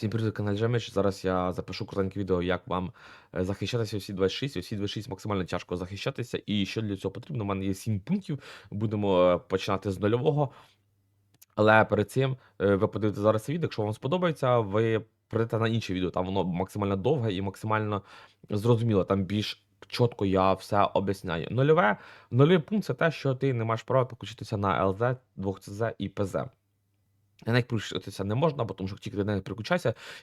Всім привіт, канал Жемич. Зараз я запишу коротеньке відео, як вам е, захищатися у Сі-26. У Сі-26 максимально тяжко захищатися, і що для цього потрібно. У мене є 7 пунктів. Будемо е, починати з нульового. Але перед цим е, ви подивитесь зараз це відео. Якщо вам сподобається, ви прийдете на інше відео. Там воно максимально довге і максимально зрозуміло. Там більш чітко я все об'ясняю. Нульове, нульовий пункт це те, що ти не маєш права підключитися на ЛЗ, 2ЦЗ і ПЗ. На них переключитися не можна, бо тому що тільки ти на них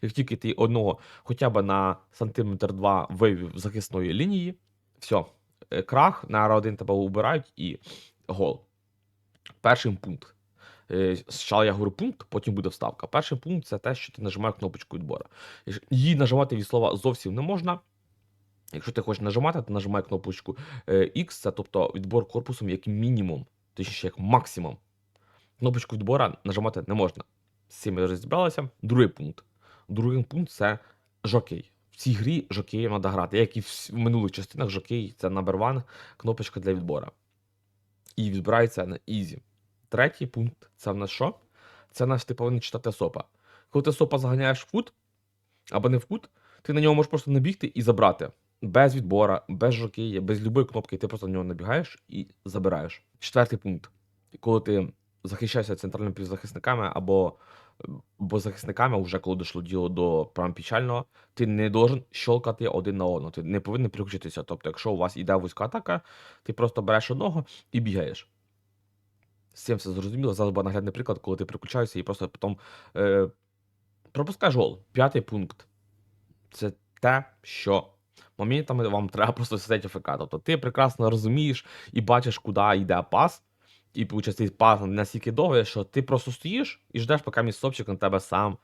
як тільки ти одного хоча б на сантиметр два вивів захисної лінії, все, крах, на R1 тебе убирають і гол. Перший пункт. Е, Спочатку я говорю пункт, потім буде вставка. Перший пункт це те, що ти нажимаєш кнопочку відбору. Її нажимати від слова зовсім не можна. Якщо ти хочеш нажимати, то нажимай кнопочку е, X, це тобто відбор корпусом як мінімум, точніше як максимум. Кнопочку відбора нажимати не можна. З цим ми розібралися. Другий пункт. Другий пункт це жокей. В цій грі жокеєм треба грати. Як і в минулих частинах, жокей це number one, кнопочка для відбора. І відбирається на ізі. Третій пункт це в нас що? Це в нас ти повинен читати сопа. Коли ти сопа заганяєш в кут, або не в кут, ти на нього можеш просто набігти і забрати. Без відбора, без жокея, без любої кнопки, ти просто на нього набігаєш і забираєш. Четвертий пункт. Коли ти захищаєшся центральними півзахисниками або, або захисниками, вже коли дійшло діло до прям печального, ти не должен щелкати один на одного. Ти не повинен переключитися. Тобто, якщо у вас іде вузька атака, ти просто береш одного і бігаєш. З цим все зрозуміло. Зараз буде наглядний приклад, коли ти переключаєшся і просто потім е, пропускаєш гол. П'ятий пункт. Це те, що моментами вам треба просто сидіти ФК. Тобто ти прекрасно розумієш і бачиш, куди йде пас, і цей пас настільки довгий, що ти просто стоїш і ждеш, поки мій сопчик на тебе сам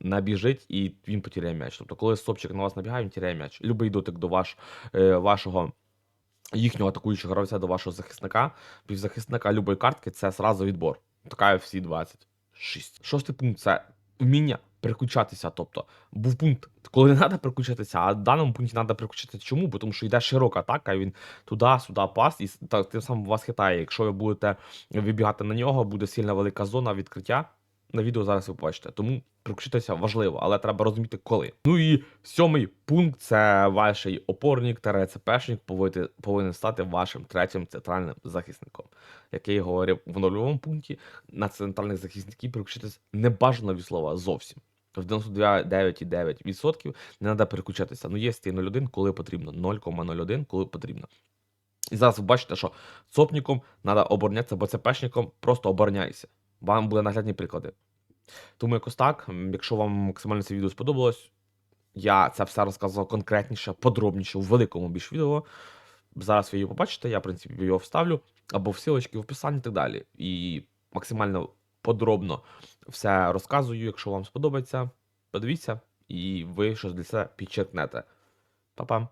набіжить і він потеряє м'яч. Тобто, коли сопчик на вас набігає, він теряє м'яч. Любий дотик до ваш, е, вашого їхнього атакуючого гравця до вашого захисника, півзахисника любої картки це зразу відбор. Така всі 26. Шостий пункт це вміння переключатися. Тобто, був пункт, коли не треба переключатися, а в даному пункті треба переключатися. Чому? Бо тому що йде широка атака, він туди-сюди пас, і так тим самим вас хитає. Якщо ви будете вибігати на нього, буде сильна велика зона відкриття. На відео зараз ви побачите. Тому переключитися важливо, але треба розуміти коли. Ну і сьомий пункт це ваш опорник та ЦПшник повинен, стати вашим третім центральним захисником. Як я і говорив в нульовому пункті, на центральних захисників переключитися не бажано від слова зовсім. В 99,9% не треба переключатися. Ну, є стій 0,1, коли потрібно, 0,01, коли потрібно. І зараз ви бачите, що цопником треба оборонятися, бо ЦПшником просто обороняйся. Вам буде наглядні приклади. Тому якось так. Якщо вам максимально це відео сподобалось, я це все розказував конкретніше, подробніше у великому більш відео. Зараз ви його побачите, я, в принципі, його вставлю або в силочки в описанні і так далі. І максимально подробно все розказую. Якщо вам сподобається, подивіться, і ви щось для себе підчеркнете. Па-пам!